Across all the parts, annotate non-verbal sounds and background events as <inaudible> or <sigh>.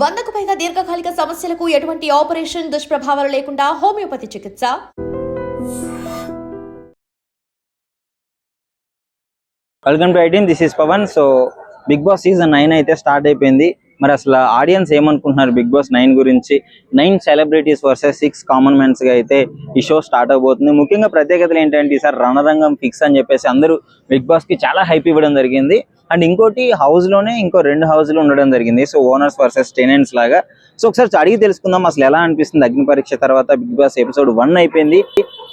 వందకు పైగా దీర్ఘకాలిక సమస్యలకు ఎటువంటి ఆపరేషన్ దుష్ప్రభావాలు లేకుండా హోమియోపతి చికిత్స welcome to ఐటీన్ this is Pavan so Bigg Boss season nine అయితే స్టార్ట్ అయిపోయింది మరి అసలు ఆడియన్స్ ఏమనుకుంటున్నారు బిగ్ బాస్ నైన్ గురించి nine celebrities versus six common మ్యాన్స్గా అయితే ఈ షో స్టార్ట్ అవబోతుంది ముఖ్యంగా ప్రత్యేకతలు ఏంటంటే ఈసారి రణరంగం ఫిక్స్ అని చెప్పేసి అందరూ బిగ్ బాస్కి చాలా హైప్ ఇవ్వడం జరిగింది అండ్ ఇంకోటి హౌస్ లోనే ఇంకో రెండు హౌస్ లో ఉండడం జరిగింది సో ఓనర్స్ వర్సెస్ టెనెంట్స్ లాగా సో ఒకసారి అడిగి తెలుసుకుందాం అసలు ఎలా అనిపిస్తుంది అగ్ని పరీక్ష తర్వాత బిగ్ బాస్ ఎపిసోడ్ వన్ అయిపోయింది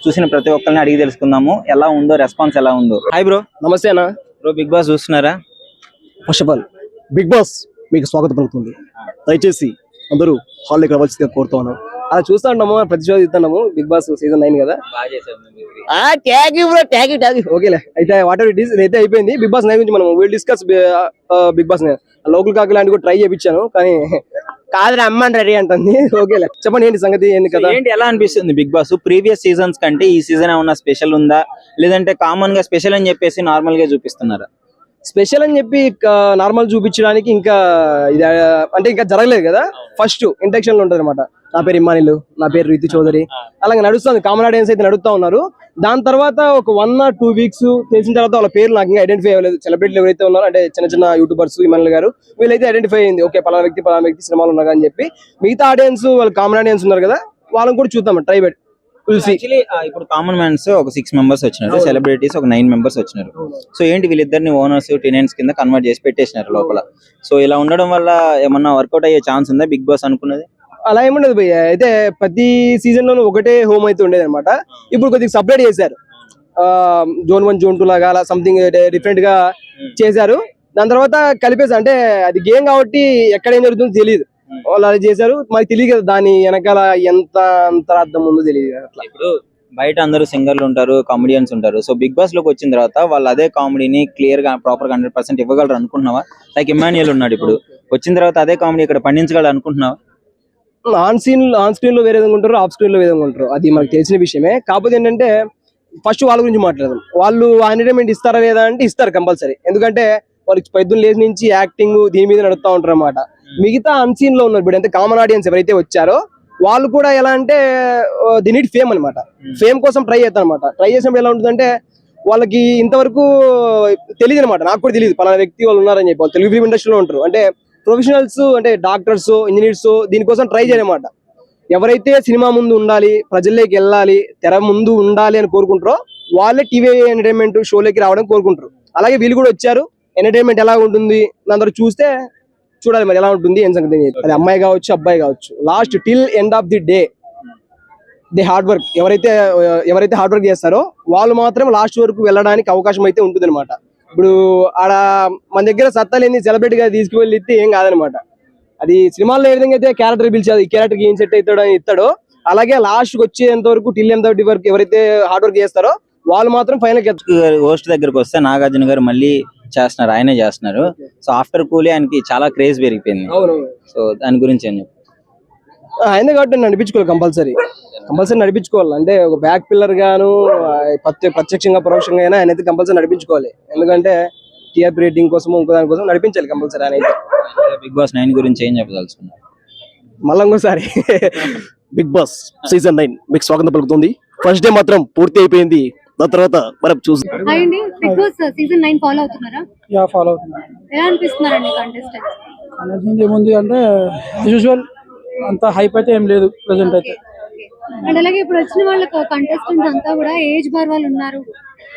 చూసిన ప్రతి ఒక్కరిని అడిగి తెలుసుకుందాము ఎలా ఉందో రెస్పాన్స్ ఎలా ఉందో హాయ్ బ్రో నమస్తే అన్న బ్రో బిగ్ బాస్ చూస్తున్నారా first of all Bigg Boss మీకు స్వాగతం పలుకుతుంది దయచేసి అందరూ హాల్ దగ్గర వచ్చి కోరుతున్నారు అది చూస్తా ఉంటాము ప్రతి షో చూస్తున్నాము బిగ్ బాస్ సీజన్ నైన్ కదా ఓకే ఓకేలే అయితే వాట్ ఎవర్ ఇట్ ఈస్ అయితే అయిపోయింది బిగ్ బాస్ నైన్ గురించి మనం వీళ్ళు డిస్కస్ బిగ్ బాస్ లోకల్ కాకి లాంటి కూడా ట్రై చేయించాను కానీ కాదు అమ్మాని రెడీ అంటుంది ఓకేలే చెప్పండి ఏంటి సంగతి ఏంటి కదా ఏంటి ఎలా అనిపిస్తుంది బిగ్ బాస్ ప్రీవియస్ సీజన్స్ కంటే ఈ సీజన్ ఏమన్నా స్పెషల్ ఉందా లేదంటే కామన్ గా స్పెషల్ అని చెప్పేసి నార్మల్ గా చూపిస్తున్నారు స్పెషల్ అని చెప్పి నార్మల్ చూపించడానికి ఇంకా ఇది అంటే ఇంకా జరగలేదు కదా ఫస్ట్ ఇంటెక్షన్లో ఉంటుంది అనమాట నా పేరు ఇమ్మానిలు నా పేరు రీతి చౌదరి అలాగే నడుస్తుంది కామన్ ఆడియన్స్ అయితే నడుస్తూ ఉన్నారు దాని తర్వాత ఒక వన్ ఆర్ టూ వీక్స్ తెలిసిన తర్వాత వాళ్ళ పేరు నాకు ఇంకా ఐడెంటిఫై అవ్వలేదు సెలబ్రిటీలు ఎవరైతే ఉన్నారో అంటే చిన్న చిన్న యూట్యూబర్స్ ఇమానులు గారు వీళ్ళైతే ఐడెంటిఫై అయింది ఓకే పలా వ్యక్తి పలా వ్యక్తి సినిమాలు ఉన్నారు అని చెప్పి మిగతా ఆడియన్స్ వాళ్ళు కామన్ ఆడియన్స్ ఉన్నారు కదా వాళ్ళని కూడా చూద్దాం ట్రై బెట్ ఇప్పుడు కామన్ మ్యాన్స్ ఒక సిక్స్ మెంబర్స్ వచ్చినారు సెలబ్రిటీస్ ఒక నైన్ మెంబర్స్ వచ్చినారు సో ఏంటి వీళ్ళిద్దరిని ఓనర్స్ టెనెంట్స్ కింద కన్వర్ట్ చేసి పెట్టేసినారు లోపల సో ఇలా ఉండడం వల్ల ఏమన్నా వర్కౌట్ అయ్యే ఛాన్స్ ఉందా బిగ్ బాస్ అనుకున్నది అలా ఏముండదు అయితే ప్రతి సీజన్ లోను ఒకటే హోమ్ అయితే ఉండేది అనమాట ఇప్పుడు కొద్దిగా సపరేట్ చేశారు జోన్ వన్ జోన్ టూ లాగా అలా సంథింగ్ డిఫరెంట్ గా చేశారు దాని తర్వాత కలిపేసి అంటే అది గేమ్ కాబట్టి ఎక్కడ ఏం జరుగుతుందో తెలియదు వాళ్ళు అది చేశారు మాకు తెలియదు కదా దాని వెనకాల ఎంత అంతరార్థం ఉందో తెలియదు అట్లా బయట అందరూ సింగర్లు ఉంటారు కామెడియన్స్ ఉంటారు సో బిగ్ బాస్ లోకి వచ్చిన తర్వాత వాళ్ళు అదే కామెడీని క్లియర్ గా ప్రాపర్ గా హండ్రెడ్ పర్సెంట్ ఇవ్వగలరు అనుకుంటున్నావా లైక్ ఇమాన్యుయల్ ఉన్నాడు ఇప్పుడు వచ్చిన తర్వాత అదే కామెడీ ఇక్కడ పండించగలరు అనుకుంటున్నావా ఆన్ సీన్ ఆన్ లో వేరే విధంగా ఉంటారు ఆఫ్ స్క్రీన్ లో విధంగా ఉంటారు అది మనకు తెలిసిన విషయమే కాకపోతే ఏంటంటే ఫస్ట్ వాళ్ళ గురించి మాట్లాడదాం వాళ్ళు ఆ ఎంటర్టైన్మెంట్ ఇస్తారా లేదా అంటే ఇస్తారు కంపల్సరీ ఎందుకంటే వాళ్ళకి పెద్దలు లేచి నుంచి యాక్టింగ్ దీని మీద నడుపుతా ఉంటారు అనమాట hmm. మిగతా సీన్ లో ఉన్నారు ఇప్పుడు అంటే కామన్ ఆడియన్స్ ఎవరైతే వచ్చారో వాళ్ళు కూడా ఎలా అంటే ది నీడ్ ఫేమ్ అనమాట ఫేమ్ కోసం ట్రై చేస్తారు అనమాట ట్రై చేసినప్పుడు ఎలా ఉంటుందంటే వాళ్ళకి ఇంతవరకు తెలియదు అనమాట నాకు కూడా తెలియదు పలానా వ్యక్తి వాళ్ళు ఉన్నారని చెప్పి వాళ్ళు తెలుగు ఫిల్మ్ ఇండస్ట్రీలో ఉంటారు అంటే ప్రొఫెషనల్స్ అంటే డాక్టర్స్ ఇంజనీర్స్ దీనికోసం ట్రై చేయనమాట ఎవరైతే సినిమా ముందు ఉండాలి ప్రజల్లోకి వెళ్ళాలి తెర ముందు ఉండాలి అని కోరుకుంటారో వాళ్ళే టీవీ ఎంటర్టైన్మెంట్ షోలోకి రావడం కోరుకుంటారు అలాగే వీళ్ళు కూడా వచ్చారు ఎంటర్టైన్మెంట్ ఎలా ఉంటుంది అందరూ చూస్తే చూడాలి మరి ఎలా ఉంటుంది ఏం సంగతి అది అమ్మాయి కావచ్చు అబ్బాయి కావచ్చు last till end of the day the hard work ఎవరైతే ఎవరైతే హార్డ్ వర్క్ చేస్తారో వాళ్ళు మాత్రం లాస్ట్ వరకు వెళ్ళడానికి అవకాశం అయితే ఉంటుంది ఇప్పుడు ఆడ మన దగ్గర సత్తాలేని సెలబ్రిటీగా తీసుకువెళ్ళి ఇస్తే ఏం కాదనమాట అది సినిమాల్లో ఏ విధంగా అయితే క్యారెక్టర్ పిలిచేది ఈ క్యారెక్టర్కి ఏం సెట్ అవుతాడు అని ఇస్తాడో అలాగే లాస్ట్కి వచ్చేంత వరకు టిల్ ఎంత వరకు ఎవరైతే హార్డ్ వర్క్ చేస్తారో వాళ్ళు మాత్రం ఫైనల్ హోస్ట్ దగ్గరకు వస్తే నాగార్జున గారు మళ్ళీ చేస్తున్నారు ఆయనే చేస్తున్నారు సో ఆఫ్టర్ కూలీ ఆయనకి చాలా క్రేజ్ పెరిగిపోయింది సో దాని గురించి ఆయన కాబట్టి అనిపించుకోవాలి కంపల్సరీ కంపల్సరీ నడిపించుకోవాలి అంటే ఒక బ్యాక్ పిల్లర్ గాను ప్రత్యక్షంగా పరోక్షంగా అయినా ఆయన అయితే కంపల్సరీ నడిపించుకోవాలి ఎందుకంటే టీఆర్ రేటింగ్ కోసం ఇంకో కోసం నడిపించాలి కంపల్సరీ ఆయన బిగ్ బాస్ నైన్ గురించి ఏం చెప్పదలుచుకున్నారు మళ్ళీ ఇంకోసారి <laughs> బిగ్ బాస్ సీజన్ నైన్ మీకు స్వాగతం పలుకుతుంది ఫస్ట్ డే మాత్రం పూర్తి అయిపోయింది దాని తర్వాత మనం చూసి అంటే యూజువల్ అంత హైప్ అయితే ఏం లేదు ప్రెసెంట్ అయితే అండ్ అలాగే ఇప్పుడు వచ్చిన వాళ్ళకు కంటెస్టెంట్ అంతా కూడా ఏజ్ బార్ వాళ్ళు ఉన్నారు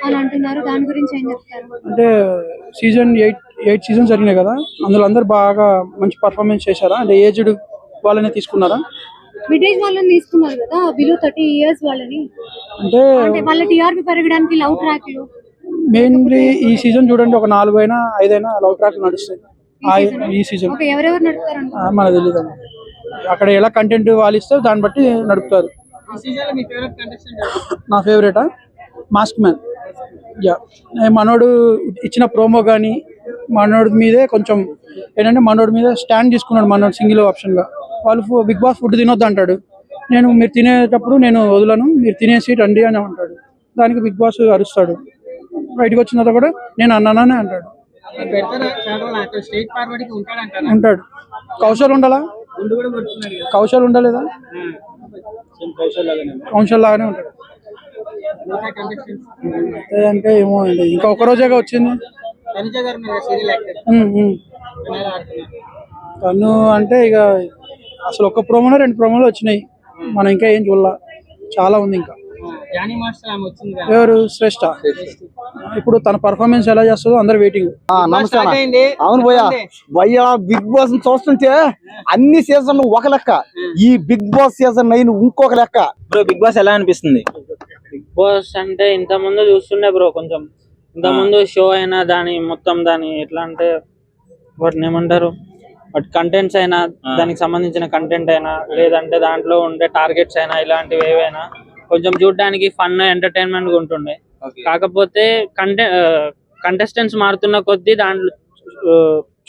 అని అంటున్నారు దాని గురించి ఏం చెప్తారు అంటే సీజన్ ఎయిట్ ఎయిట్ సీజన్ జరిగినాయి కదా అందులో అందరు బాగా మంచి పర్ఫార్మెన్స్ చేశారా అంటే ఏజ్డ్ వాళ్ళనే తీసుకున్నారా విడేజ్ వాళ్ళని తీసుకున్నారు కదా బిలో థర్టీ ఇయర్స్ వాళ్ళని అంటే వాళ్ళ టీఆర్పీ పెరగడానికి లవ్ ట్రాక్లు మెయిన్లీ ఈ సీజన్ చూడండి ఒక నాలుగు అయినా ఐదైనా లవ్ ట్రాక్ నడుస్తాయి ఈ సీజన్ ఎవరెవరు నడుపుతారు మన మనకు తెలియదు అక్కడ ఎలా కంటెంట్ వాళ్ళు ఇస్తారు దాన్ని బట్టి నడుపుతారు నా ఫేవరెటా మాస్క్ మ్యాన్ యా మనోడు ఇచ్చిన ప్రోమో కానీ మనోడి మీదే కొంచెం ఏంటంటే మనోడి మీద స్టాండ్ తీసుకున్నాడు మనోడు సింగిల్ ఆప్షన్గా వాళ్ళు బిగ్ బాస్ ఫుడ్ తినొద్దు అంటాడు నేను మీరు తినేటప్పుడు నేను వదలను మీరు తినేసి రండి అని అంటాడు దానికి బిగ్ బాస్ అరుస్తాడు బయటకు వచ్చిన తర్వాత కూడా నేను అన్నానని అంటాడు ఉంటాడు కౌశల్ ఉండాలా కౌశల్ ఉండలేదా కౌన్సిల్ లాగానే ఉంటాడు అంటే ఏమో అండి ఇంకా ఒక రోజే వచ్చింది తను అంటే ఇక అసలు ఒక ప్రోమోలో రెండు ప్రోమోలు వచ్చినాయి మనం ఇంకా ఏం చూడాల చాలా ఉంది ఇంకా ఎవరు శ్రేష్ఠ ఇప్పుడు తన పర్ఫార్మెన్స్ ఎలా చేస్తుందో అందరు వెయిటింగ్ అవును పోయా భయ్యా బిగ్ బాస్ చూస్తుంటే అన్ని సీజన్లు ఒక లెక్క ఈ బిగ్ బాస్ సీజన్ నైన్ ఇంకొక లెక్క బిగ్ బాస్ ఎలా అనిపిస్తుంది బిగ్ బాస్ అంటే ఇంత ముందు చూస్తుండే బ్రో కొంచెం ఇంత ముందు షో అయినా దాని మొత్తం దాని ఎట్లా అంటే వాటిని ఏమంటారు బట్ కంటెంట్స్ అయినా దానికి సంబంధించిన కంటెంట్ అయినా లేదంటే దాంట్లో ఉండే టార్గెట్స్ అయినా ఇలాంటివి ఏవైనా కొంచెం చూడడానికి ఫన్ ఎంటర్టైన్మెంట్ ఉంటుండే కాకపోతే కంటే కంటెస్టెంట్స్ మారుతున్న కొద్దీ దాంట్లో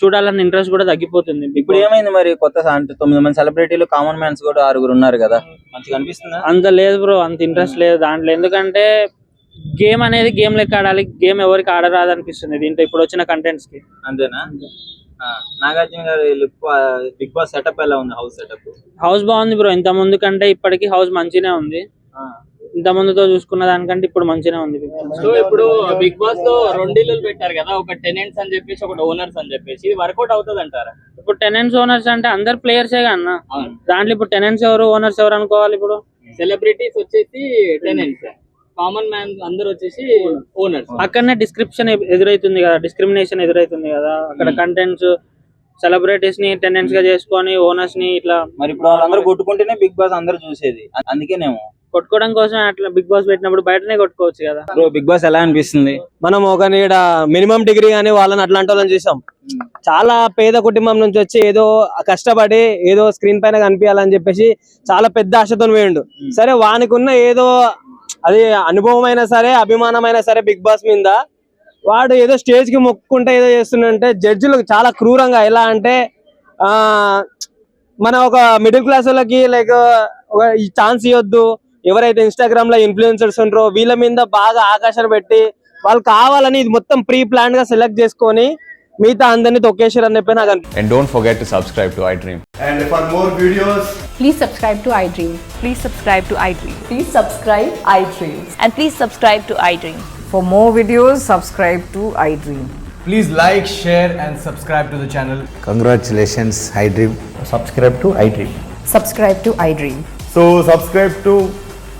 చూడాలన్న ఇంట్రెస్ట్ కూడా తగ్గిపోతుంది ఇప్పుడు ఏమైంది మరి కొత్త అంటే తొమ్మిది మంది సెలబ్రిటీలు కామన్ మ్యాన్స్ కూడా ఆరుగురు ఉన్నారు కదా మంచిగా అనిపిస్తుంది అంత లేదు బ్రో అంత ఇంట్రెస్ట్ లేదు దాంట్లో ఎందుకంటే గేమ్ అనేది గేమ్ లెక్క ఆడాలి గేమ్ ఎవరికి ఆడరాదు అనిపిస్తుంది దీంట్లో ఇప్పుడు వచ్చిన కంటెంట్స్ కి అంతేనా నాగార్జున గారు బిగ్ బాస్ సెటప్ ఎలా ఉంది హౌస్ సెటప్ హౌస్ బాగుంది బ్రో ఇంత ముందు కంటే ఇప్పటికి హౌస్ మంచినే ఉంది ఇంత ముందుతో చూసుకున్న దానికంటే ఇప్పుడు మంచిగా ఉంది సో ఇప్పుడు బిగ్ బాస్ లో రెండు ఇల్లులు పెట్టారు కదా ఒక టెనెంట్స్ అని చెప్పేసి ఒక ఓనర్స్ అని చెప్పేసి ఇది వర్కౌట్ అవుతుంది అంటారా ఇప్పుడు టెనెంట్స్ ఓనర్స్ అంటే అందరు ప్లేయర్సే అన్న దాంట్లో ఇప్పుడు టెనెంట్స్ ఎవరు ఓనర్స్ ఎవరు అనుకోవాలి ఇప్పుడు సెలబ్రిటీస్ వచ్చేసి టెనెంట్స్ కామన్ మ్యాన్ అందరు వచ్చేసి ఓనర్స్ అక్కడనే డిస్క్రిప్షన్ ఎదురైతుంది కదా డిస్క్రిమినేషన్ ఎదురైతుంది కదా అక్కడ కంటెంట్స్ hmm. సెలబ్రిటీస్ ని టెండెన్స్ గా hmm. చేసుకొని ఓనర్స్ ని ఇట్లా మరి ఇప్పుడు వాళ్ళందరూ కొట్టుకుంటేనే బిగ్ బాస్ అందరూ చూసేది అందుకేనేమో కొట్టుకోవడం కోసం అట్లా బిగ్ బాస్ పెట్టినప్పుడు బయటనే కొట్టుకోవచ్చు కదా బ్రో బిగ్ బాస్ ఎలా అనిపిస్తుంది మనం ఒక నీడ మినిమం డిగ్రీ కానీ వాళ్ళని అట్లాంటి వాళ్ళని చూసాం చాలా పేద కుటుంబం నుంచి వచ్చి ఏదో కష్టపడి ఏదో స్క్రీన్ పైన కనిపించాలని చెప్పేసి చాలా పెద్ద ఆశతో వేయండు సరే వానికి ఉన్న ఏదో అది అనుభవం అయినా సరే అభిమానమైనా సరే బిగ్ బాస్ మీద వాడు ఏదో స్టేజ్ కి మొక్కుంటే ఏదో చేస్తుండే జడ్జిలు చాలా క్రూరంగా ఎలా అంటే ఆ మన ఒక మిడిల్ క్లాస్ వాళ్ళకి లైక్ ఒక ఛాన్స్ ఇవ్వద్దు ఎవరైతే ఇన్స్టాగ్రామ్ లో ఇన్ఫ్లుయెన్సర్స్ ఉంటారో వీళ్ళ మీద బాగా ఆకాశం పెట్టి వాళ్ళు కావాలని ఇది మొత్తం ప్రీ ప్లాన్ గా సెలెక్ట్ చేసుకొని మిగతా అందరినీ తొక్కేశారు అని చెప్పి నాకు అంటే don't forget to subscribe to I dream and for more videos please subscribe to I dream please subscribe to I dream please subscribe I dream and please subscribe to I dream for more videos subscribe to I dream please like share and subscribe to the channel congratulations I dream subscribe to I dream subscribe to I dream so subscribe to